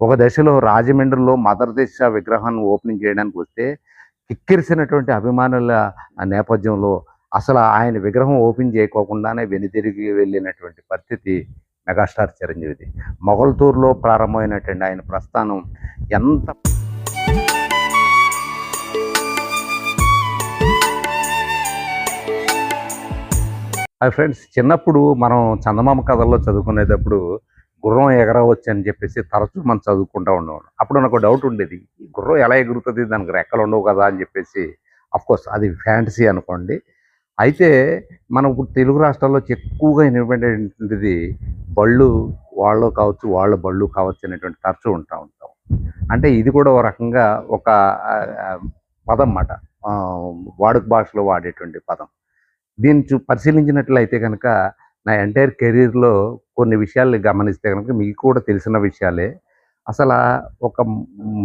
ఒక దశలో రాజమండ్రిలో మదర్ దిశ విగ్రహాన్ని ఓపెనింగ్ చేయడానికి వస్తే కిక్కిరిసినటువంటి అభిమానుల నేపథ్యంలో అసలు ఆయన విగ్రహం ఓపెన్ చేయకోకుండానే వెనుతిరిగి వెళ్ళినటువంటి పరిస్థితి మెగాస్టార్ చిరంజీవిది. మొగల్తూరులో ప్రారంభమైనటువంటి ఆయన ప్రస్థానం ఎంత హాయ్ ఫ్రెండ్స్ చిన్నప్పుడు మనం చందమామ కథల్లో చదువుకునేటప్పుడు గుర్రం ఎగరవచ్చు అని చెప్పేసి తరచూ మనం చదువుకుంటూ ఉండేవాళ్ళం. అప్పుడు నాకు డౌట్ ఉండేది ఈ గుర్రం ఎలా ఎగురుతుంది దానికి రెక్కలు ఉండవు కదా అని చెప్పేసి. కోర్స్ అది ఫ్యాంటసీ అనుకోండి. అయితే మనం ఇప్పుడు తెలుగు రాష్ట్రాల్లో ఎక్కువగా వినబడేటువంటిది బళ్ళు వాళ్ళు కావచ్చు వాళ్ళ బళ్ళు కావచ్చు అనేటువంటి తరచూ ఉంటా ఉంటాం. అంటే ఇది కూడా ఒక రకంగా ఒక పదం అన్నమాట. వాడుక భాషలో వాడేటువంటి పదం. దీన్ని చూ పరిశీలించినట్లయితే కనుక నా ఎంటైర్ కెరీర్లో కొన్ని విషయాలు గమనిస్తే కనుక మీకు కూడా తెలిసిన విషయాలే. అసలు ఒక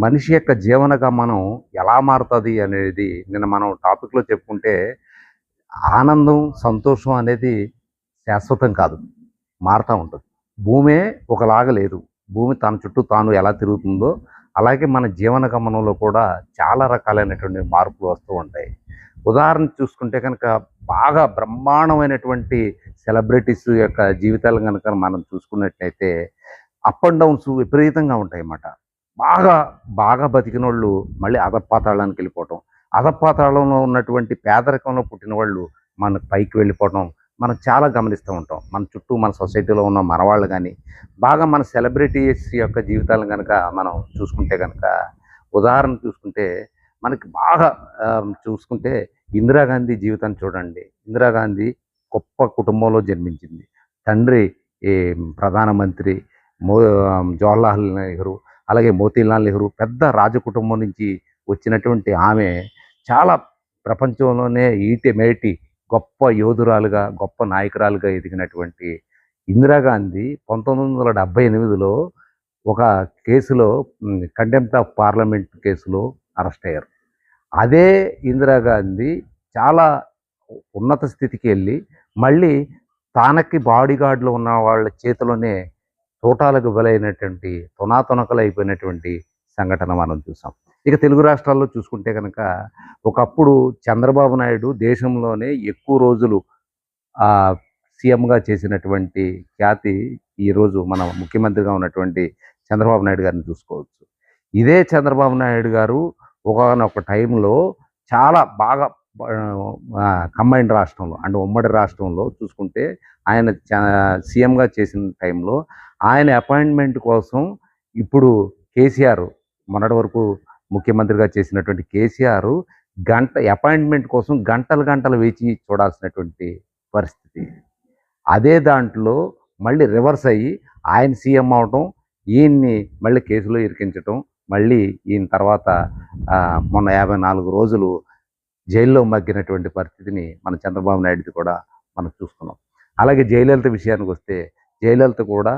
మనిషి యొక్క జీవన గమనం ఎలా మారుతుంది అనేది నిన్న మనం టాపిక్లో చెప్పుకుంటే ఆనందం సంతోషం అనేది శాశ్వతం కాదు. మారుతూ ఉంటుంది. భూమే ఒకలాగా లేదు. భూమి తన చుట్టూ తాను ఎలా తిరుగుతుందో అలాగే మన జీవన గమనంలో కూడా చాలా రకాలైనటువంటి మార్పులు వస్తూ ఉంటాయి. ఉదాహరణ చూసుకుంటే కనుక బాగా బ్రహ్మాండమైనటువంటి సెలబ్రిటీస్ యొక్క జీవితాలు కనుక మనం చూసుకున్నట్లయితే అప్ అండ్ డౌన్స్ విపరీతంగా ఉంటాయి అన్నమాట బాగా బాగా బతికిన వాళ్ళు మళ్ళీ అధపాతాళానికి వెళ్ళిపోవటం. అధపాతాళంలో ఉన్నటువంటి పేదరికంలో పుట్టిన వాళ్ళు మన పైకి వెళ్ళిపోవటం. మనం చాలా గమనిస్తూ ఉంటాం. మన చుట్టూ మన సొసైటీలో ఉన్న మనవాళ్ళు కానీ బాగా మన సెలబ్రిటీస్ యొక్క జీవితాలను కనుక మనం చూసుకుంటే కనుక ఉదాహరణ చూసుకుంటే మనకి బాగా చూసుకుంటే ఇందిరాగాంధీ జీవితాన్ని చూడండి. ఇందిరాగాంధీ గొప్ప కుటుంబంలో జన్మించింది. తండ్రి ఈ ప్రధానమంత్రి మో జవహర్లాల్ నెహ్రూ అలాగే మోతీలాల్ నెహ్రూ పెద్ద రాజకుటుంబం నుంచి వచ్చినటువంటి ఆమె చాలా ప్రపంచంలోనే ఈటి మేటి గొప్ప యోధురాలుగా గొప్ప నాయకురాలుగా ఎదిగినటువంటి ఇందిరాగాంధీ పంతొమ్మిది వందల డెబ్బై ఎనిమిదిలో ఒక కేసులో కంటెంప్ట్ ఆఫ్ పార్లమెంట్ కేసులో అరెస్ట్ అయ్యారు. అదే ఇందిరాగాంధీ చాలా ఉన్నత స్థితికి వెళ్ళి మళ్ళీ తానకి బాడీగార్డులు ఉన్న వాళ్ళ చేతిలోనే తోటాలకు బలైనటువంటి తునాతునకలు అయిపోయినటువంటి సంఘటన మనం చూసాం. ఇక తెలుగు రాష్ట్రాల్లో చూసుకుంటే కనుక ఒకప్పుడు చంద్రబాబు నాయుడు దేశంలోనే ఎక్కువ రోజులు సీఎంగా చేసినటువంటి ఖ్యాతి ఈరోజు మన ముఖ్యమంత్రిగా ఉన్నటువంటి చంద్రబాబు నాయుడు గారిని చూసుకోవచ్చు. ఇదే చంద్రబాబు నాయుడు గారు ఒకనొక టైంలో చాలా బాగా కంబైన్డ్ రాష్ట్రంలో అంటే ఉమ్మడి రాష్ట్రంలో చూసుకుంటే ఆయన సీఎంగా చేసిన టైంలో ఆయన అపాయింట్మెంట్ కోసం ఇప్పుడు కేసీఆర్ మొన్నటి వరకు ముఖ్యమంత్రిగా చేసినటువంటి కేసీఆర్ గంట అపాయింట్మెంట్ కోసం గంటలు గంటలు వేచి చూడాల్సినటువంటి పరిస్థితి. అదే దాంట్లో మళ్ళీ రివర్స్ అయ్యి ఆయన సీఎం అవటం ఈయన్ని మళ్ళీ కేసులో ఇరికించటం మళ్ళీ ఈయన తర్వాత మొన్న యాభై నాలుగు రోజులు జైల్లో మగ్గినటువంటి పరిస్థితిని మన చంద్రబాబు నాయుడుది కూడా మనం చూస్తున్నాం. అలాగే జయలలిత విషయానికి వస్తే జయలలిత కూడా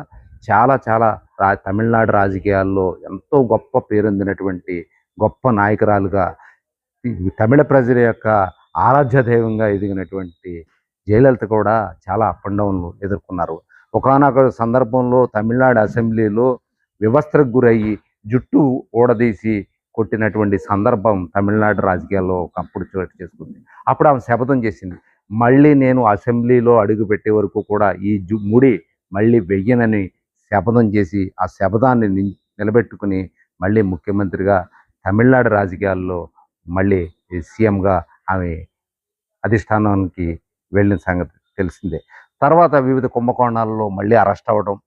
చాలా చాలా రా తమిళనాడు రాజకీయాల్లో ఎంతో గొప్ప పేరొందినటువంటి గొప్ప నాయకురాలుగా తమిళ ప్రజల యొక్క ఆరాధ్య దైవంగా ఎదిగినటువంటి జయలలిత కూడా చాలా అప్ అండ్ డౌన్లు ఎదుర్కొన్నారు. ఒకనొక సందర్భంలో తమిళనాడు అసెంబ్లీలో వ్యవస్థకు గురయ్యి జుట్టు ఊడదీసి కొట్టినటువంటి సందర్భం తమిళనాడు రాజకీయాల్లో ఒకప్పుడు చోటు చేసుకుంది. అప్పుడు ఆమె శపథం చేసింది. మళ్ళీ నేను అసెంబ్లీలో అడుగు పెట్టే వరకు కూడా ఈ జు ముడి మళ్ళీ వెయ్యనని శపథం చేసి ఆ శపథాన్ని ని- నిలబెట్టుకుని మళ్ళీ ముఖ్యమంత్రిగా తమిళనాడు రాజకీయాల్లో మళ్ళీ సీఎంగా ఆమె అధిష్టానానికి వెళ్ళిన సంగతి తెలిసిందే. తర్వాత వివిధ కుంభకోణాలలో మళ్ళీ అరెస్ట్ అవ్వడం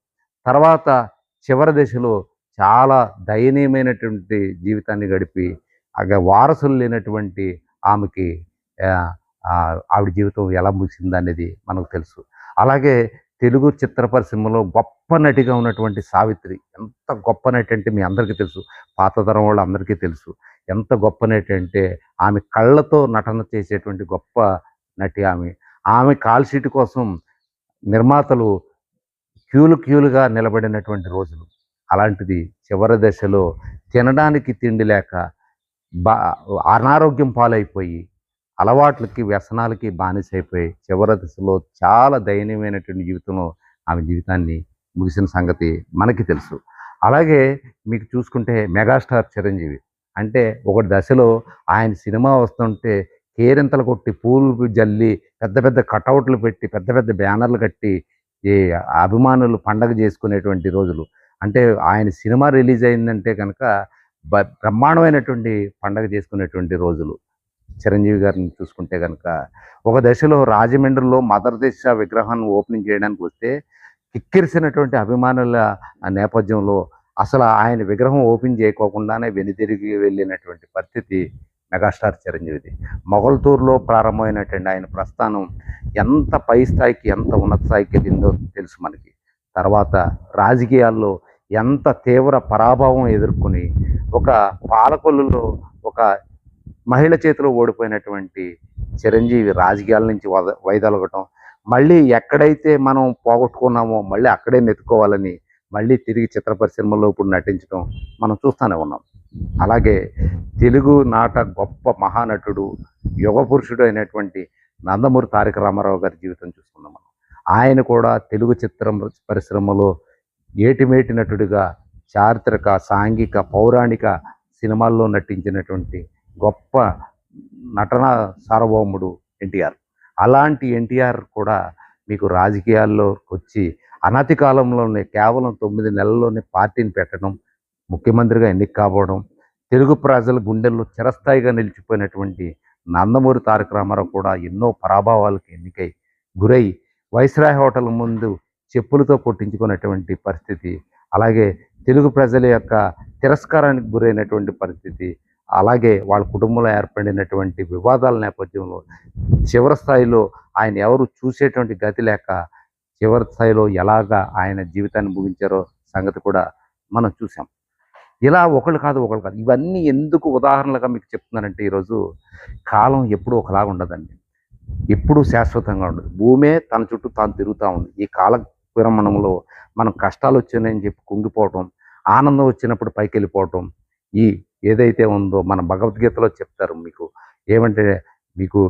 తర్వాత చివరి దశలో చాలా దయనీయమైనటువంటి జీవితాన్ని గడిపి అగ వారసులు లేనటువంటి ఆమెకి ఆవిడ జీవితం ఎలా ముగిసింది అనేది మనకు తెలుసు. అలాగే తెలుగు చిత్ర పరిశ్రమలో గొప్ప నటిగా ఉన్నటువంటి సావిత్రి ఎంత గొప్ప నటి అంటే మీ అందరికీ తెలుసు పాత తరం వాళ్ళు అందరికీ తెలుసు. ఎంత గొప్ప నటి అంటే ఆమె కళ్ళతో నటన చేసేటువంటి గొప్ప నటి ఆమె. ఆమె కాల్షీట్ కోసం నిర్మాతలు క్యూలు క్యూలుగా నిలబడినటువంటి రోజులు. అలాంటిది చివరి దశలో తినడానికి తిండి లేక బా అనారోగ్యం పాలైపోయి అలవాట్లకి వ్యసనాలకి బానిసైపోయి చివరి దశలో చాలా దయనీయమైనటువంటి జీవితంలో ఆమె జీవితాన్ని ముగిసిన సంగతి మనకి తెలుసు. అలాగే మీకు చూసుకుంటే మెగాస్టార్ చిరంజీవి అంటే ఒక దశలో ఆయన సినిమా వస్తుంటే కేరింతలు కొట్టి పూలు జల్లి పెద్ద పెద్ద కటౌట్లు పెట్టి పెద్ద పెద్ద బ్యానర్లు కట్టి ఈ అభిమానులు పండగ చేసుకునేటువంటి రోజులు. అంటే ఆయన సినిమా రిలీజ్ అయిందంటే కనుక బ- బ్రహ్మాండమైనటువంటి పండగ చేసుకునేటువంటి రోజులు. చిరంజీవి గారిని చూసుకుంటే కనుక ఒక దశలో రాజమండ్రిలో మదర్ దేశ విగ్రహాన్ని ఓపెనింగ్ చేయడానికి వస్తే కిక్కిరిసినటువంటి అభిమానుల నేపథ్యంలో అసలు ఆయన విగ్రహం ఓపెన్ చేయకోకుండానే వెనుతిరిగి వెళ్ళినటువంటి పరిస్థితి మెగాస్టార్ చిరంజీవిది. మొగల్తూరులో ప్రారంభమైనటువంటి ఆయన ప్రస్థానం ఎంత పై స్థాయికి ఎంత ఉన్నత స్థాయికి ఎదిందో తెలుసు మనకి. తర్వాత రాజకీయాల్లో ఎంత తీవ్ర పరాభవం ఎదుర్కొని ఒక పాలకొల్లులో ఒక మహిళ చేతిలో ఓడిపోయినటువంటి చిరంజీవి రాజకీయాల నుంచి వద వైదొలగటం మళ్ళీ ఎక్కడైతే మనం పోగొట్టుకున్నామో మళ్ళీ అక్కడే నెత్తుకోవాలని మళ్ళీ తిరిగి చిత్ర పరిశ్రమలో ఇప్పుడు నటించడం మనం చూస్తూనే ఉన్నాం. అలాగే తెలుగు నాట గొప్ప మహానటుడు యుగ పురుషుడు అయినటువంటి నందమూరి తారక రామారావు గారి జీవితం చూసుకున్నాం మనం. ఆయన కూడా తెలుగు చిత్రం పరిశ్రమలో ఏటిమేటి నటుడిగా చారిత్రక సాంఘిక పౌరాణిక సినిమాల్లో నటించినటువంటి గొప్ప నటన సార్వభౌముడు ఎన్టీఆర్. అలాంటి ఎన్టీఆర్ కూడా మీకు రాజకీయాల్లో వచ్చి అనతి కాలంలోనే కేవలం తొమ్మిది నెలల్లోనే పార్టీని పెట్టడం ముఖ్యమంత్రిగా ఎన్నిక కావడం తెలుగు ప్రజల గుండెల్లో చిరస్థాయిగా నిలిచిపోయినటువంటి నందమూరి తారక రామారావు కూడా ఎన్నో పరాభవాలకు ఎన్నికై గురై వైస్రాయ్ హోటల్ ముందు చెప్పులతో కొట్టించుకున్నటువంటి పరిస్థితి అలాగే తెలుగు ప్రజల యొక్క తిరస్కారానికి గురైనటువంటి పరిస్థితి అలాగే వాళ్ళ కుటుంబంలో ఏర్పడినటువంటి వివాదాల నేపథ్యంలో చివరి స్థాయిలో ఆయన ఎవరు చూసేటువంటి గతి లేక చివరి స్థాయిలో ఎలాగా ఆయన జీవితాన్ని ముగించారో సంగతి కూడా మనం చూసాం ఇలా ఒకళ్ళు కాదు ఒకళ్ళు కాదు. ఇవన్నీ ఎందుకు ఉదాహరణలుగా మీకు చెప్తున్నానంటే ఈరోజు కాలం ఎప్పుడూ ఒకలాగా ఉండదండి. ఎప్పుడూ శాశ్వతంగా ఉండదు. భూమే తన చుట్టూ తాను తిరుగుతూ ఉంది. ఈ కాల విరమణంలో మనం కష్టాలు వచ్చినాయని చెప్పి కుంగిపోవటం ఆనందం వచ్చినప్పుడు పైకి వెళ్ళిపోవటం ఈ ఏదైతే ఉందో మన భగవద్గీతలో చెప్తారు మీకు ఏమంటే మీకు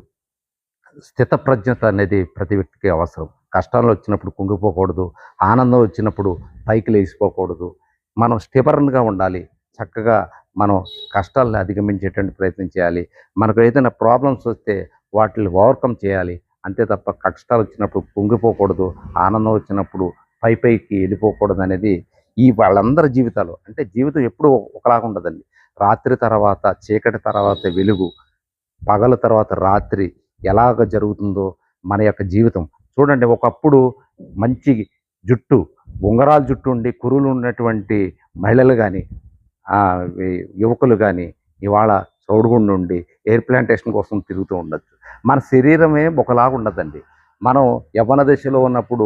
స్థితప్రజ్ఞత అనేది ప్రతి వ్యక్తికి అవసరం. కష్టాలు వచ్చినప్పుడు కుంగిపోకూడదు ఆనందం వచ్చినప్పుడు పైకి లేచిపోకూడదు. మనం స్టిబర్న్గా ఉండాలి చక్కగా మనం కష్టాలను అధిగమించేటువంటి ప్రయత్నం చేయాలి. మనకు ఏదైనా ప్రాబ్లమ్స్ వస్తే వాటిని ఓవర్కమ్ చేయాలి. అంతే తప్ప కష్టాలు వచ్చినప్పుడు పొంగిపోకూడదు ఆనందం వచ్చినప్పుడు పై పైకి వెళ్ళిపోకూడదు అనేది ఈ వాళ్ళందరి జీవితాలు. అంటే జీవితం ఎప్పుడూ ఒకలాగా ఉండదండి. రాత్రి తర్వాత చీకటి తర్వాత వెలుగు పగల తర్వాత రాత్రి ఎలాగ జరుగుతుందో మన యొక్క జీవితం. చూడండి ఒకప్పుడు మంచి జుట్టు ఉంగరాల జుట్టు ఉండి కురులు ఉన్నటువంటి మహిళలు కానీ యువకులు కానీ ఇవాళ తోడుగుండి ఉండి ఎయిర్ ప్లాంటేషన్ కోసం తిరుగుతూ ఉండొచ్చు. మన శరీరమే ఒకలాగా ఉండదండి మనం యవన దశలో ఉన్నప్పుడు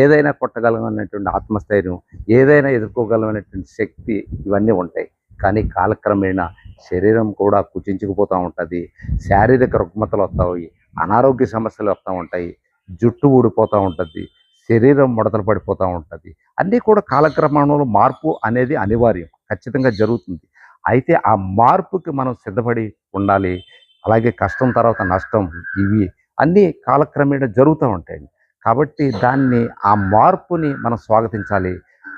ఏదైనా కొట్టగలమనేటువంటి ఆత్మస్థైర్యం ఏదైనా ఎదుర్కోగలమనేటువంటి శక్తి ఇవన్నీ ఉంటాయి. కానీ కాలక్రమేణా శరీరం కూడా కుచించుకుపోతూ ఉంటుంది. శారీరక రుగ్మతలు వస్తాయి అనారోగ్య సమస్యలు వస్తూ ఉంటాయి జుట్టు ఊడిపోతూ ఉంటుంది శరీరం ముడతలు పడిపోతూ ఉంటుంది. అన్నీ కూడా కాలక్రమంలో మార్పు అనేది అనివార్యం. ఖచ్చితంగా జరుగుతుంది. అయితే ఆ మార్పుకి మనం సిద్ధపడి ఉండాలి. అలాగే కష్టం తర్వాత నష్టం ఇవి అన్నీ కాలక్రమేణా జరుగుతూ ఉంటాయి. కాబట్టి దాన్ని ఆ మార్పుని మనం స్వాగతించాలి.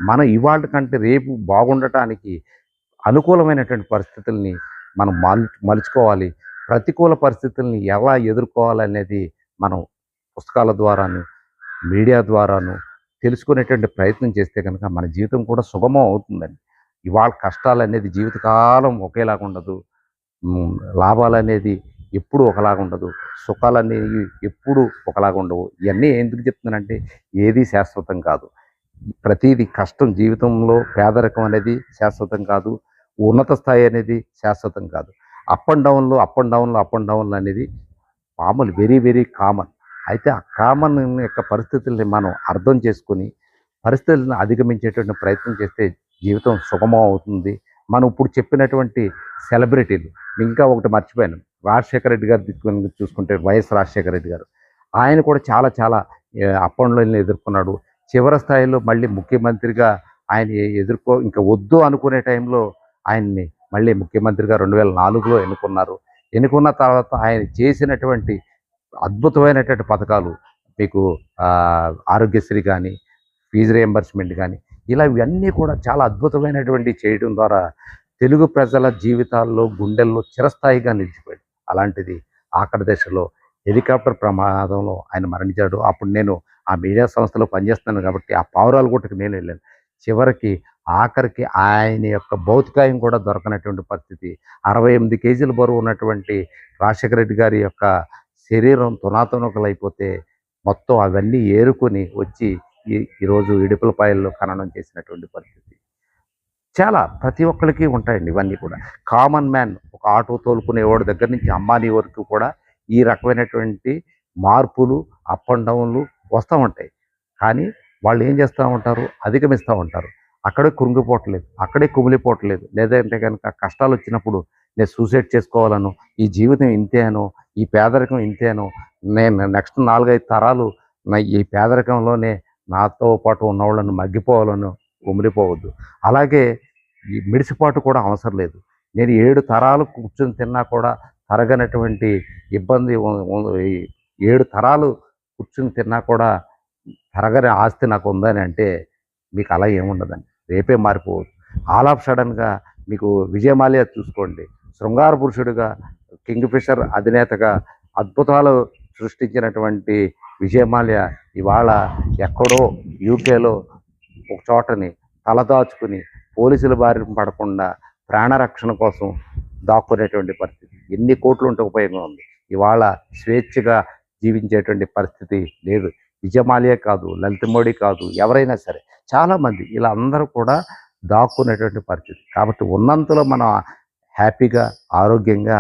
మనం ఇవాళ కంటే రేపు బాగుండటానికి అనుకూలమైనటువంటి పరిస్థితుల్ని మనం మల్ మలుచుకోవాలి. ప్రతికూల పరిస్థితుల్ని ఎలా ఎదుర్కోవాలనేది మనం పుస్తకాల ద్వారాను మీడియా ద్వారాను తెలుసుకునేటువంటి ప్రయత్నం చేస్తే కనుక మన జీవితం కూడా సుగమం అవుతుందండి. ఇవాళ కష్టాలు అనేది జీవితకాలం ఒకేలాగా ఉండదు లాభాలు అనేది ఎప్పుడు ఒకలాగా ఉండదు సుఖాలు అనేవి ఎప్పుడు ఒకలాగా ఉండవు ఇవన్నీ ఎందుకు చెప్తున్నానంటే ఏది శాశ్వతం కాదు. ప్రతిదీ కష్టం జీవితంలో పేదరికం అనేది శాశ్వతం కాదు. ఉన్నత స్థాయి అనేది శాశ్వతం కాదు. అప్ అండ్ డౌన్లో అప్ అండ్ డౌన్లో అప్ అండ్ డౌన్లు అనేది మామూలు వెరీ వెరీ కామన్. అయితే ఆ కామన్ యొక్క పరిస్థితుల్ని మనం అర్థం చేసుకొని పరిస్థితులను అధిగమించేటువంటి ప్రయత్నం చేస్తే జీవితం సుగమం అవుతుంది. మనం ఇప్పుడు చెప్పినటువంటి సెలబ్రిటీలు ఇంకా ఒకటి మర్చిపోయాను. రాజశేఖర రెడ్డి గారు చూసుకుంటే వైఎస్ రాజశేఖర రెడ్డి గారు. ఆయన కూడా చాలా చాలా అప్పండ్లను ఎదుర్కొన్నాడు. చివరి స్థాయిలో మళ్ళీ ముఖ్యమంత్రిగా ఆయన ఎదుర్కో ఇంకా వద్దు అనుకునే టైంలో ఆయన్ని మళ్ళీ ముఖ్యమంత్రిగా రెండు వేల నాలుగులో ఎన్నుకున్నారు. ఎన్నుకున్న తర్వాత ఆయన చేసినటువంటి అద్భుతమైనటువంటి పథకాలు మీకు ఆరోగ్యశ్రీ కానీ ఫీజు రియంబర్స్మెంట్ కానీ ఇలా ఇవన్నీ కూడా చాలా అద్భుతమైనటువంటి చేయడం ద్వారా తెలుగు ప్రజల జీవితాల్లో గుండెల్లో చిరస్థాయిగా నిలిచిపోయాడు. అలాంటిది ఆఖరి దశలో హెలికాప్టర్ ప్రమాదంలో ఆయన మరణించాడు. అప్పుడు నేను ఆ మీడియా సంస్థలో పనిచేస్తున్నాను కాబట్టి ఆ పావురాలు గుట్టకు నేను వెళ్ళాను. చివరికి ఆఖరికి ఆయన యొక్క భౌతికాయం కూడా దొరకనటువంటి పరిస్థితి. అరవై ఎనిమిది కేజీల బరువు ఉన్నటువంటి రాజశేఖర రెడ్డి గారి యొక్క శరీరం తునాతునకలైపోతే మొత్తం అవన్నీ ఏరుకొని వచ్చి ఈరోజు ఇడుపులపాయల్లో ఖననం చేసినటువంటి పరిస్థితి. చాలా ప్రతి ఒక్కరికి ఉంటాయండి ఇవన్నీ కూడా. కామన్ మ్యాన్ ఒక ఆటో తోలుకునేవాడి దగ్గర నుంచి అమ్మాని వరకు కూడా ఈ రకమైనటువంటి మార్పులు అప్ అండ్ డౌన్లు వస్తూ ఉంటాయి. కానీ వాళ్ళు ఏం చేస్తూ ఉంటారు? అధిగమిస్తూ ఉంటారు. అక్కడే కృంగిపోవట్లేదు. అక్కడే కుమిలిపోవట్లేదు. లేదంటే కనుక కష్టాలు వచ్చినప్పుడు నేను సూసైడ్ చేసుకోవాలను ఈ జీవితం ఇంతేను ఈ పేదరికం ఇంతేను నేను నెక్స్ట్ నాలుగైదు తరాలు ఈ పేదరికంలోనే నాతో పాటు ఉన్నవాళ్ళను మగ్గిపోవాలను ఉమిలిపోవద్దు అలాగే ఈ మిడిసిపాటు కూడా అవసరం లేదు. నేను ఏడు తరాలు కూర్చొని తిన్నా కూడా తరగనటువంటి ఇబ్బంది ఏడు తరాలు కూర్చుని తిన్నా కూడా తరగని ఆస్తి నాకు ఉందని అంటే మీకు అలా ఏముండదండి రేపే మారిపోవచ్చు. ఆల్ ఆఫ్ సడన్గా మీకు విజయమాల్య చూసుకోండి. శృంగార పురుషుడిగా కింగ్ ఫిషర్ అధినేతగా అద్భుతాలు సృష్టించినటువంటి విజయమాల్య ఇవాళ ఎక్కడో యూకేలో ఒక చోటని తలదాచుకుని పోలీసుల బారిన పడకుండా ప్రాణరక్షణ కోసం దాక్కునేటువంటి పరిస్థితి. ఎన్ని కోట్లు ఉంటే ఉపయోగం ఉంది. ఇవాళ స్వేచ్ఛగా జీవించేటువంటి పరిస్థితి లేదు. విజయమాల్యే కాదు లలిత మోడీ కాదు ఎవరైనా సరే చాలామంది ఇలా అందరూ కూడా దాక్కునేటువంటి పరిస్థితి. కాబట్టి ఉన్నంతలో మనం హ్యాపీగా ఆరోగ్యంగా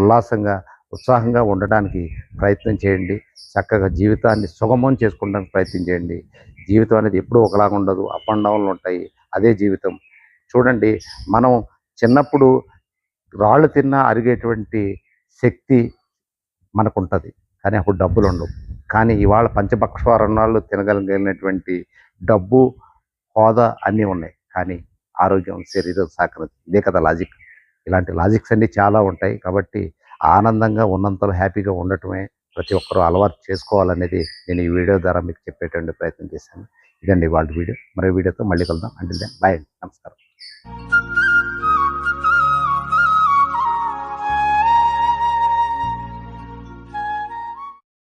ఉల్లాసంగా ఉత్సాహంగా ఉండడానికి ప్రయత్నం చేయండి. చక్కగా జీవితాన్ని సుగమం చేసుకోవడానికి ప్రయత్నం చేయండి. జీవితం అనేది ఎప్పుడూ ఒకలాగా ఉండదు. అప్ అండ్ డౌన్లు ఉంటాయి. అదే జీవితం. చూడండి మనం చిన్నప్పుడు రాళ్ళు తిన్నా అరిగేటువంటి శక్తి మనకు ఉంటుంది కానీ అప్పుడు డబ్బులు ఉండవు. కానీ ఇవాళ పంచభక్షారణాలు తినగలిగినటువంటి డబ్బు హోదా అన్నీ ఉన్నాయి. కానీ ఆరోగ్యం శరీరం సహకరించదు ఇదే కదా లాజిక్. ఇలాంటి లాజిక్స్ అన్నీ చాలా ఉంటాయి. కాబట్టి ఆనందంగా ఉన్నంతలో హ్యాపీగా ఉండటమే ప్రతి ఒక్కరూ అలవాటు చేసుకోవాలనేది నేను ఈ వీడియో ద్వారా మీకు చెప్పేటువంటి ప్రయత్నం చేశాను. ఇదండి వాళ్ళ వీడియో. మరో వీడియోతో మళ్ళీ కలుద్దాం. అంటే బాయ్ నమస్కారం.